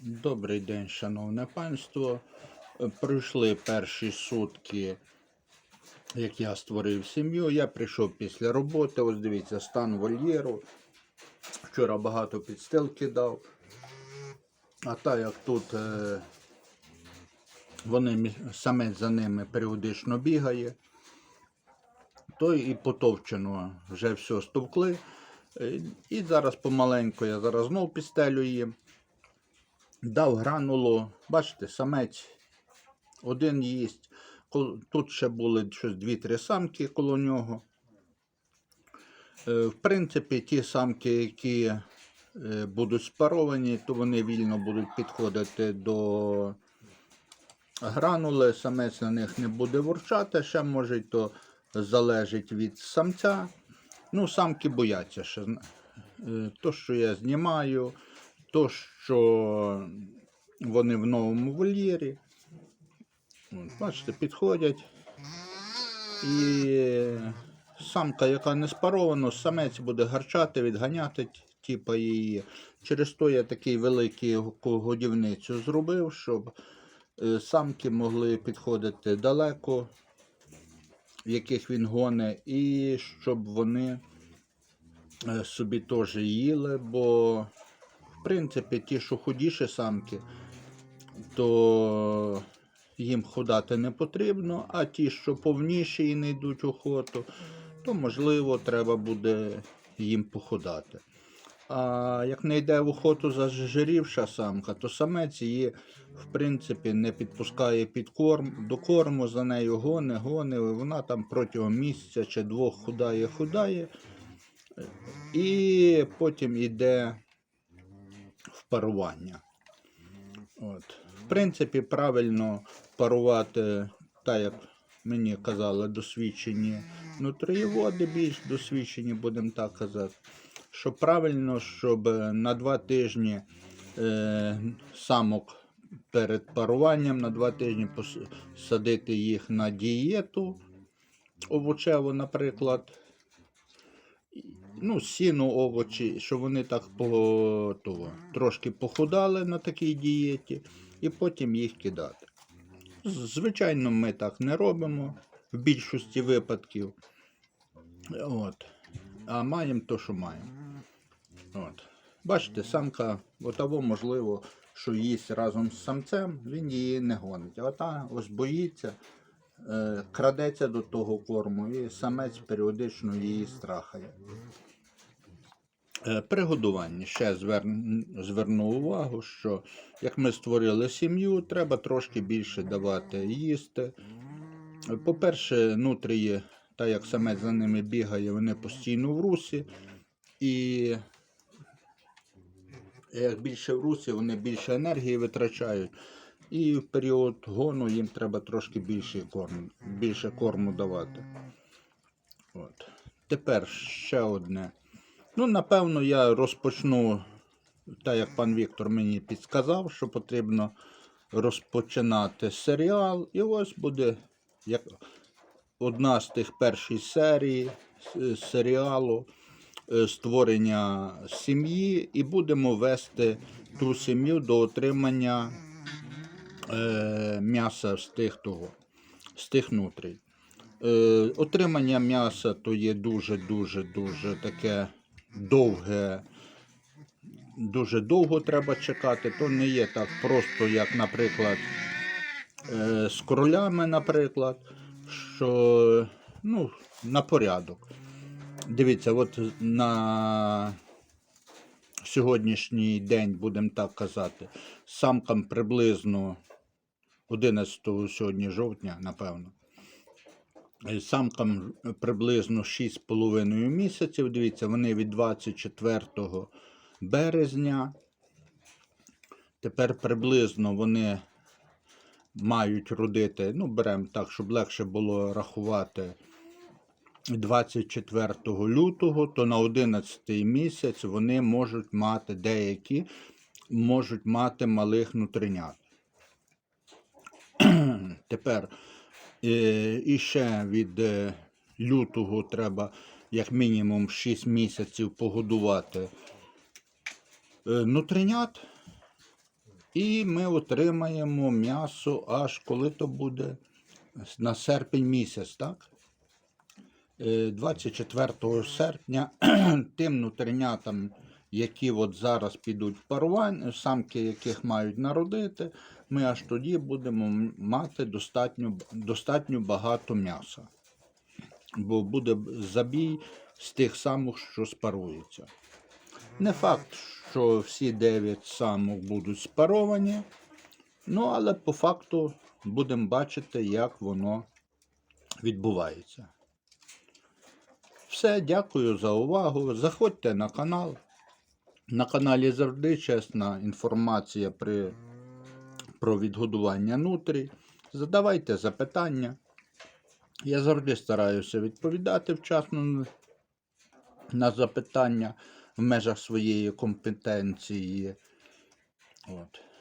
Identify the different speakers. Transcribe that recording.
Speaker 1: Добрий день, шановне панство. Е, Пройшли перші сутки, як я створив сім'ю. Я прийшов після роботи. Ось дивіться, стан вольєру. Вчора багато підстилки дав. А так як тут е, вони самець за ними періодично бігає, то і потовчено вже все стовкли. Е, І зараз помаленьку я зараз знов підстелю їм. Дав гранулу, бачите, самець один їсть. Тут ще були щось дві-три самки коло нього. Е, В принципі, ті самки, які е, будуть спаровані, то вони вільно будуть підходити до гранули. Самець на них не буде ворчати, ще може то залежить від самця. Ну, самки бояться ще. Е, То, що я знімаю, то, що вони в новому вольєрі. Бачите, підходять. І самка, яка не спарована, самець буде гарчати, відганяти типа її. Через то я такий великий годівницю зробив, щоб е, самки могли підходити далеко, в яких він гоне, і щоб вони е, собі теж їли, бо в принципі ті, що худіші самки, то їм ходати не потрібно, а ті, що повніші і не йдуть охоту, то можливо треба буде їм походати. А як не йде в охоту зажирівша самка, то самець її в принципі не підпускає під корм, до корму за нею гоне, гоне, вона там протягом місяця чи двох худає, худає. І потім йде парування. От. В принципі, правильно парувати, так як мені казали, досвідчені нутриєводи, більш досвідчені, будемо так казати. Що правильно, щоб на два тижні е, самок перед паруванням, на два тижні посадити їх на дієту овочеву, наприклад. Ну, сіну, овочі, щоб вони так по, трошки похудали на такій дієті, і потім їх кидати. Звичайно, ми так не робимо в більшості випадків. От. А маємо то, що маємо. От. Бачите, самка, отаво, можливо, що їсть разом з самцем, він її не гонить. А та ось боїться, крадеться до того корму, і самець періодично її страхає. Е, При годуванні ще звер... зверну увагу, що як ми створили сім'ю, треба трошки більше давати їсти. Е, По-перше, нутрії, так як самець за ними бігає, вони постійно в русі. І як більше в русі, вони більше енергії витрачають. І в період гону їм треба трошки більше корму, більше корму давати. От. Тепер ще одне. Ну, напевно, я розпочну, так як пан Віктор мені підсказав, що потрібно розпочинати серіал. І ось буде як одна з тих перших серій е, серіалу е, створення сім'ї, і будемо вести ту сім'ю до отримання е, м'яса з тих того, з тих нутрій. Е, отримання м'яса то є дуже-дуже дуже таке довге. Дуже довго треба чекати. То не є так просто, як, наприклад, е, з королями, наприклад, що ну, на порядок. Дивіться, от на сьогоднішній день, будемо так казати, самкам приблизно 11 сьогодні жовтня, напевно. Е, Самкам приблизно 6,5 місяців. Дивіться, вони від 24 березня. Тепер приблизно вони мають родити, ну, беремо так, щоб легше було рахувати 24 лютого, то на 11 місяць вони можуть мати деякі можуть мати малих нутринят. Тепер е, і ще від е, лютого треба як мінімум 6 місяців погодувати е, нутринят. І ми отримаємо м'ясо аж коли то буде на серпень місяць, так? Е, 24 серпня тим нутринятам, які от зараз підуть в парування, самки яких мають народити, ми аж тоді будемо мати достатньо, достатньо багато м'яса. Бо буде забій з тих самих, що спаруються. Не факт, що всі 9 самок будуть спаровані, ну але по факту будемо бачити, як воно відбувається. Все, дякую за увагу. Заходьте на канал. На каналі завжди чесна інформація при, про відгодування нутрій. Задавайте запитання. Я завжди стараюся відповідати вчасно на запитання в межах своєї компетенції. От.